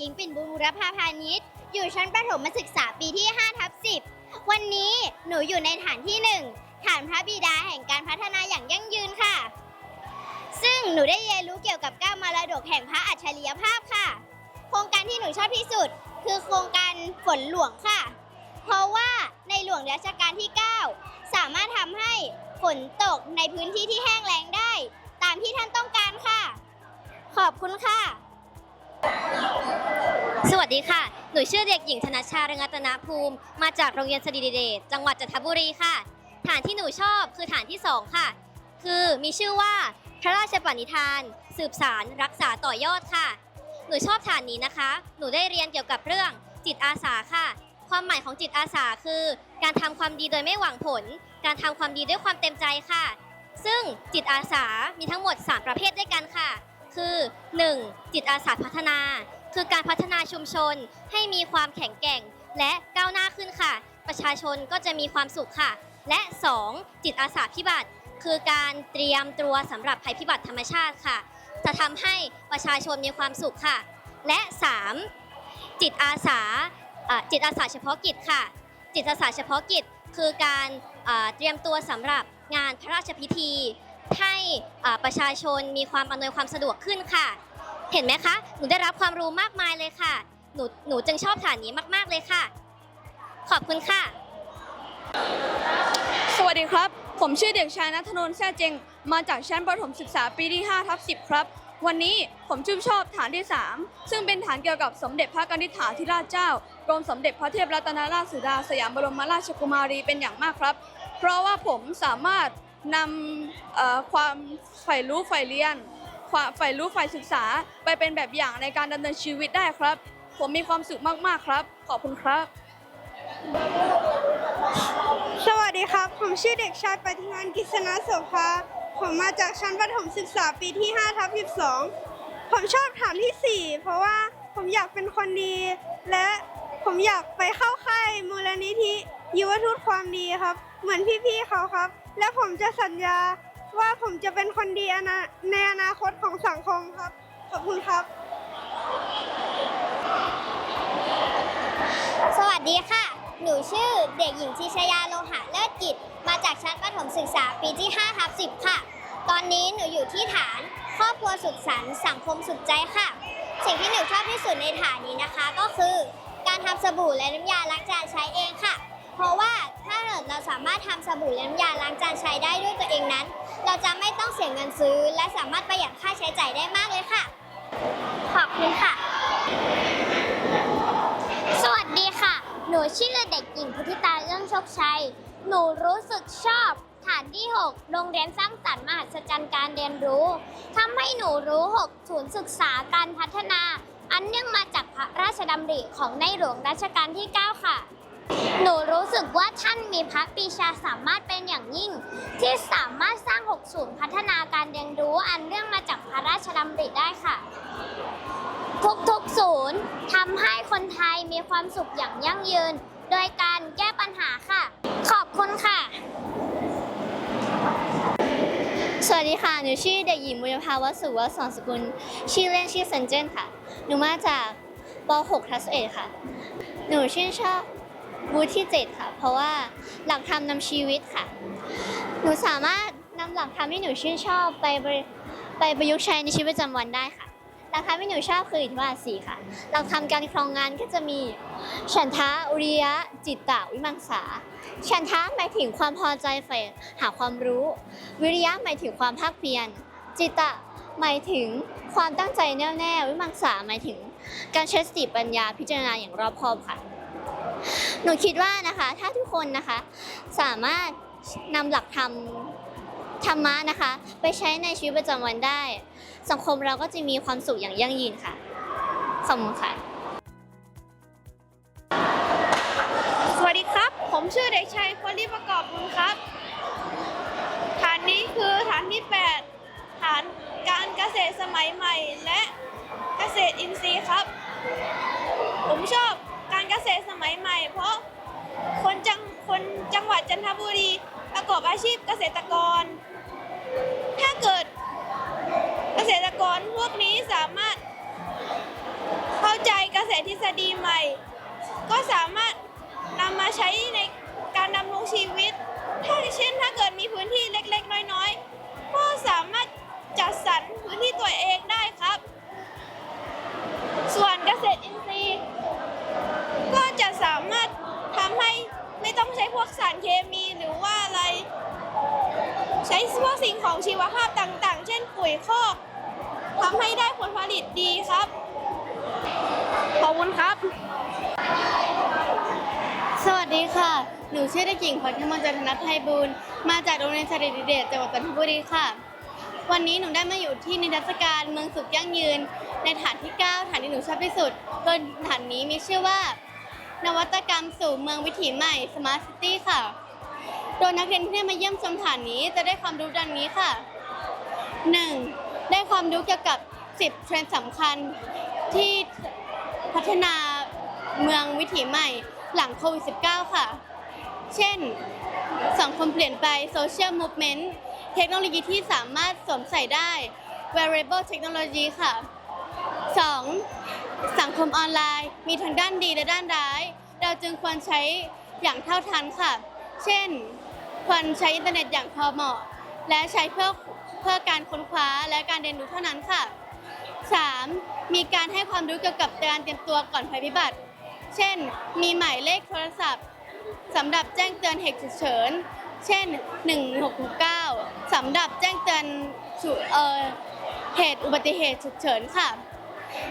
หญิงปิ่นบุญบุรพาพานิชย์ อยู่ชั้นประถมศึกษาปีที่5ทับ10 วันนี้หนูอยู่ในฐานที่ 1 ฐานพระบิดาแห่งการพัฒนาอย่างยั่งยืนค่ะ ซึ่งหนูได้เรียนรู้เกี่ยวกับก้าวมรดกแห่งพระอัจฉริยภาพค่ะ โครงการที่หนูชอบที่สุด คือโครงการฝนหลวงค่ะ เพราะว่าในหลวงรัชกาลที่ 9 สามารถทำให้ฝนตกในพื้นที่ที่แห้งแล้งได้ ตามที่ท่านต้องการค่ะ ขอบคุณค่ะ สวัสดีค่ะ หนูชื่อเด็กหญิงธนชาเรืองรัตนภูมิ มาจากโรงเรียนสดีเดชจังหวัดจันทบุรีค่ะ ฐานที่หนูชอบคือฐานที่ 2 ค่ะ คือมีชื่อว่าพระราชปณิธาน สืบสารรักษาต่อยอดค่ะ หนูชอบฐานนี้นะคะ หนูได้เรียนเกี่ยวกับเรื่องจิตอาสาค่ะ ความหมายของจิตอาสาคือ การทำความดีโดยไม่หวังผล การทำความดีด้วยความเต็มใจค่ะ ซึ่งจิตอาสามีทั้งหมด 3 ประเภทด้วยกันค่ะ คือ 1. จิตอาสาพัฒนา คือการพัฒนาชุมชนให้มีความแข็งแกร่ง และก้าวหน้าขึ้นค่ะ ประชาชนก็จะมีความสุขค่ะ และ 2. จิตอาสาพิบัติ คือการเตรียมตัวสำหรับภัยพิบัติธรรมชาติค่ะ จะทำให้ประชาชนมีความสุขค่ะ และ 3. จิตอาสาจิตอาสาเฉพาะกิจค่ะ จิตอาสาเฉพาะกิจคือการเตรียมตัวสำหรับงานพระราชพิธี ให้ประชาชนมีความอำนวยความสะดวกขึ้นค่ะ เห็นไหมคะ หนูได้รับความรู้มากมายเลยค่ะ หนูหนูจึงชอบฐานนี้มาก ๆเลยค่ะ ขอบคุณค่ะ สวัสดีครับ ผมชื่อเด็กชายนัทนนท์แซ่เจง มาจากชั้นประถมศึกษาปีที่5ทับ10 ครับ วันนี้ผมชื่นชอบฐานที่ 3 ซึ่งเป็นฐานเกี่ยวกับสมเด็จพระกนิษฐาธิราชเจ้ากรมสมเด็จพระเทพรัตนราชสุดาสยามบรมราชกุมารีเป็นอย่างมากครับ เพราะว่าผมสามารถ นำความใฝ่รู้ใฝ่เรียนความใฝ่รู้ใฝ่ศึกษาไปเป็นแบบอย่างในการดำเนินชีวิตได้ครับ ผมมีความสุขมากๆครับ ขอบคุณครับ สวัสดีครับ ผมชื่อเด็กชายปฏิพันกิษณะโสภาผมมาจากชั้นประถมศึกษาปีที่5ทับ12 ผมชอบฐานที่ 4 เพราะว่าผมอยากเป็นคนดี และผมอยากไปเข้าค่ายมูลนิธิยุวทูตความดีครับ เหมือนพี่ๆเขาครับ และผมจะสัญญาว่าผมจะเป็นคนดีในอนาคตของสังคมครับ ขอบคุณครับ สวัสดีค่ะ หนูชื่อเด็กหญิงทิชยาโลหะเลิศกิจ มาจากชั้นประถมศึกษาปีที่5ทับ10 ค่ะ ตอนนี้หนูอยู่ที่ฐานครอบครัวสุขสันต์สังคมสุขใจค่ะ สิ่งที่หนูชอบที่สุดในฐานนี้นะคะ ก็คือการทำสบู่และน้ำยาล้างจานใช้เองค่ะ เพราะว่าถ้าเกิดเราสามารถทำสบู่และน้ำยาล้างจานใช้ได้ด้วยตัวเองนั้น เราจะไม่ต้องเสียเงินซื้อ และสามารถประหยัดค่าใช้จ่ายได้มากเลยค่ะ ขอบคุณค่ะ สวัสดีค่ะ หนูชื่อเด็กหญิงพุทธิตาเรื่องโชคชัย หนูรู้สึกชอบฐานที่ 6 โรงเรียนสร้างสรรค์มหัศจรรย์การเรียนรู้ทำให้หนูรู้6ศูนย์ศึกษาการพัฒนา อันเนื่องมาจากพระราชดำริของในหลวงรัชกาลที่ 9 ค่ะ หนูรู้สึกว่าท่านมีพระปีชาสามารถเป็นอย่างยิ่ง ที่สามารถสร้าง6ศูนย์พัฒนาการเรียนรู้อันเนื่องมาจากพระราชดำริได้ค่ะ ทุกๆศูนย์ทำให้คนไทยมีความสุขอย่างยั่งยืน โดยการแก้ปัญหาค่ะ ขอบคุณค่ะ สวัสดีค่ะ หนูชื่อเด็กหญิงบุญภาวสุวสอนสกุล ชื่อเล่นชื่อเซนเจนค่ะ หนูมาจากป .6 ทัศเอค่ะ หนูชื่นชอบ บูธที่ 7 ค่ะ เพราะว่าหลักธรรมนำชีวิตค่ะ หนูสามารถนำหลักธรรมที่หนูชื่นชอบไปไปประยุกต์ใช้ในชีวิตประจำวันได้ค่ะหลักธรรมที่หนูชอบคืออิทธิบาทสีค่ะ หลักธรรมการครองงานก็จะมี ฉันทะอุริยะ จิตตะวิมังสา ฉันทะหมายถึงความพอใจใฝ่หาความรู้ วิริยะหมายถึงความภาคเพียร จิตตะหมายถึงความตั้งใจแน่วแน่ วิมังสาหมายถึงการใช้สติปัญญาพิจารณาอย่างรอบคอบค่ะ หนูคิดว่านะคะ ถ้าทุกคนนะคะ สามารถนำหลักธรรมธรรมะนะคะ ไปใช้ในชีวิตประจำวันได้ สังคมเราก็จะมีความสุขอย่างยั่งยืนค่ะ ขอบคุณค่ะ สวัสดีครับ ผมชื่อเด็กชายพลลีประกอบบุญครับ ฐานนี้คือฐานที่ 8 ฐานการเกษตรสมัยใหม่และเกษตรอินทรีย์ครับ ผมชอบ เกษตรสมัยใหม่ เพราะคนจังคนจังหวัดจันทบุรีประกอบอาชีพเกษตรกร ถ้าเกิดเกษตรกรพวกนี้สามารถเพาะเข้าใจเกษตรทฤษฎีใหม่ ก็สามารถนำมาใช้ในการดำรงชีวิต ถ้าเช่นถ้าเกิดมีพื้นที่เล็กๆ น้อยๆ ดีครับ ขอบคุณครับ สวัสดีค่ะ หนูชื่อเด็กหญิงพรทิมนจันทนัทไทยบูรณ์มาจากโรงเรียนสริดิเดชจังหวัดจันทบุรีค่ะ วันนี้หนูได้มาอยู่ที่นิทรรศการเมืองสุขยั่งยืน ในฐานที่ 9 ฐานที่หนูชอบที่สุดโดยฐานนี้มีชื่อว่า นวัตกรรมสู่เมืองวิถีใหม่ Smart City ค่ะ โดยนักเรียนที่ได้มาเยี่ยมชมฐานนี้จะได้ความรู้ดังนี้ค่ะ 1. ได้ความรู้เกี่ยวกับ 10 เทรนด์สำคัญที่พัฒนาเมืองวิถีใหม่หลังโควิด -19 ค่ะ เช่น สังคมเปลี่ยนไป Social Movement เทคโนโลยีที่สามารถสวมใส่ได้ Wearable Technology ค่ะ 2. สังคมออนไลน์มีทั้งด้านดีและด้านร้าย เราจึงควรใช้อย่างเท่าทันค่ะ เช่น ควรใช้อินเทอร์เน็ตอย่างพอเหมาะ และใช้เพื่อเพื่อการค้นคว้าและการเรียนรู้เท่านั้นค่ะ 3. มีการให้ความรู้เกี่ยวกับการเตรียมตัวก่อนภัยพิบัติ เช่น มีหมายเลขโทรศัพท์สำหรับแจ้งเตือนเหตุฉุกเฉิน เช่น 1669สำหรับแจ้งเตือนเออเหตุอุบัติเหตุฉุกเฉินค่ะ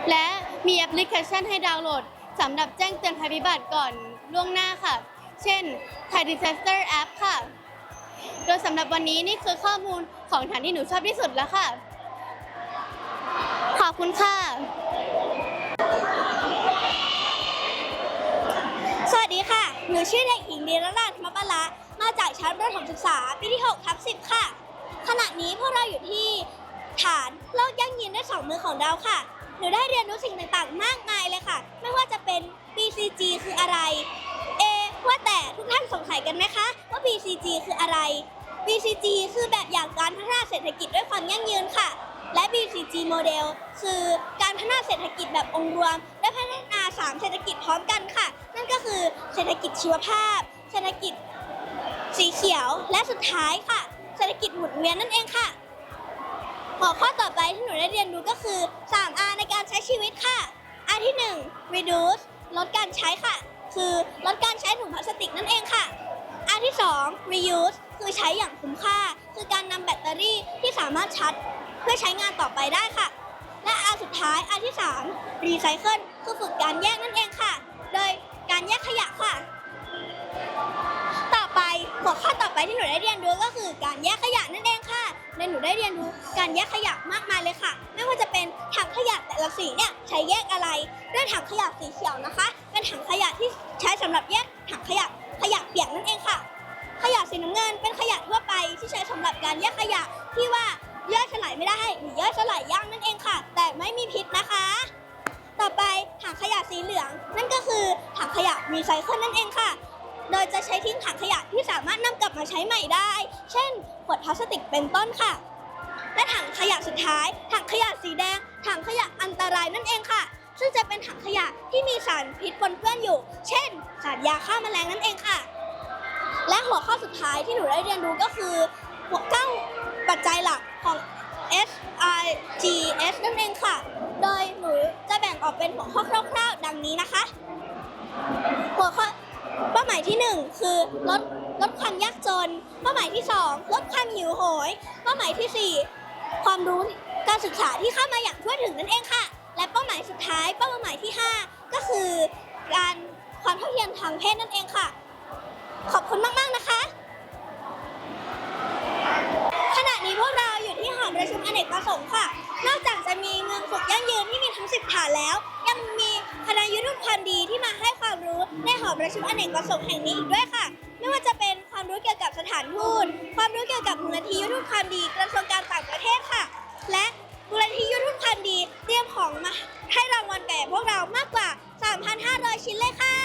และมีแอปพลิเคชันให้ดาวน์โหลดสำหรับแจ้งเตือนภัยพิบัติก่อนล่วงหน้าค่ะ เช่น Thai Disaster App ค่ะ โดยสำหรับวันนี้นี่คือข้อมูลของฐานที่หนูชอบที่สุดแล้วค่ะ คุณค่ะ สวัสดีค่ะ หนูชื่อเด็กหญิงเดีรราชธรรมปละมาจากชั้นประถมศึกษาปีที่6ทับ10 ค่ะ ขณะนี้พวกเราอยู่ที่ฐานโลกยั่งยืนด้วยสองมือของเราค่ะ หนูได้เรียนรู้สิ่งต่างๆ มากมายเลยค่ะ ไม่ว่าจะเป็น BCG คืออะไร เอ ว่าแต่ทุกท่านสงสัยกันไหมคะ ว่า BCG คืออะไร BCG คือแบบอย่างการพัฒนาเศรษฐกิจด้วยความยั่งยืนค่ะ และ BCG โมเดลคือการพัฒนาเศรษฐกิจแบบองค์รวม และพัฒนา 3 เศรษฐกิจพร้อมกันค่ะ นั่นก็คือเศรษฐกิจชีวภาพ เศรษฐกิจสีเขียว และสุดท้ายค่ะ เศรษฐกิจหมุนเวียนนั่นเองค่ะ หัวข้อต่อไปที่หนูได้เรียนรู้ก็คือ 3R ในการใช้ชีวิตค่ะ R ที่ 1 reduce ลดการใช้ค่ะ คือลดการใช้ถุงพลาสติกนั่นเองค่ะ R ที่ 2 reuse คือใช้อย่างคุ้มค่า คือการนำแบตเตอรี่ที่สามารถชาร์จ พื่อใช้งานต่อไปได้ค่ะ และ R สุดท้าย R ที่3 recycle คือฝึกการแยกนั่นเองค่ะ โดยการแยกขยะค่ะ ต่อไปหัวข้อต่อไปที่หนูได้เรียนรู้ก็คือการแยกขยะนั่นเองค่ะและหนูได้เรียนรู้การแยกขยะมากมายเลยค่ะ ไม่ว่าจะเป็นถังขยะแต่ละสีเนี่ยใช้แยกอะไรด้วยถังขยะสีเขียวนะคะ เป็นถังขยะที่ใช้สำหรับแยกถังขยะขยะเปียกนั่นเองค่ะ ขยะสีน้ำเงินเป็นขยะทั่วไปที่ใช้สำหรับการแยกขยะที่ว่า ย่อยสลายไม่ได้หรือย่อยสลายยากนั่นเองค่ะ แต่ไม่มีพิษนะคะ ต่อไปถังขยะสีเหลือง นั่นก็คือถังขยะรีไซเคิลนั่นเองค่ะ โดยจะใช้ทิ้งถังขยะที่สามารถนำกลับมาใช้ใหม่ได้ เช่นขวดพลาสติกเป็นต้นค่ะ และถังขยะสุดท้าย ถังขยะสีแดง ถังขยะอันตรายนั่นเองค่ะ ซึ่งจะเป็นถังขยะที่มีสารพิษปนเปื้อนอยู่ เช่น สารยาฆ่าแมลงนั่นเองค่ะ และหัวข้อสุดท้ายที่หนูได้เรียนรู้ก็คือหัวเก้าปัจจัยหลัก ของ S I G S นั่นเองค่ะ โดยหนูจะแบ่งออกเป็นหัวข้อคร่าวๆ ดังนี้นะคะ หัวข้อเป้าหมายที่ 1 คือลดลดความยากจน เป้าหมายที่ 2 ลดความหิวโหย เป้าหมายทีสี่ 4 ความรู้การศึกษาที่เข้ามาอย่างทั่วถึงนั่นเองค่ะ และเป้าหมายสุดท้าย เป้าหมายที่ 5 ก็คือการความเท่าเทียมทางเพศนั่นเองค่ะ ขอบคุณมาก ๆ นะคะ ขณะนี้พวกเราอยู่ที่ห อเนกประสงค์ค่ะ นอกจากจะมีเมืองฝึกยั่งยืนที่มีทั้ง10ฐานแล้ว ยังมีคณะยุทธความดีที่มาให้ความรู้ในหอประชุมอเนกประสงค์แห่งนี้อีกด้วยค่ะ ไม่ว่าจะเป็นความรู้เกี่ยวกับสถานทูตความรู้เกี่ยวกับมูลนิธิยุทธความดีกระทรวงการต่างประเทศค่ะ และมูลนิธิยุทธความดีเตรียมของมาให้รางวัลแก่พวกเรามากกว่า 3,500 ชิ้นเลยค่ะ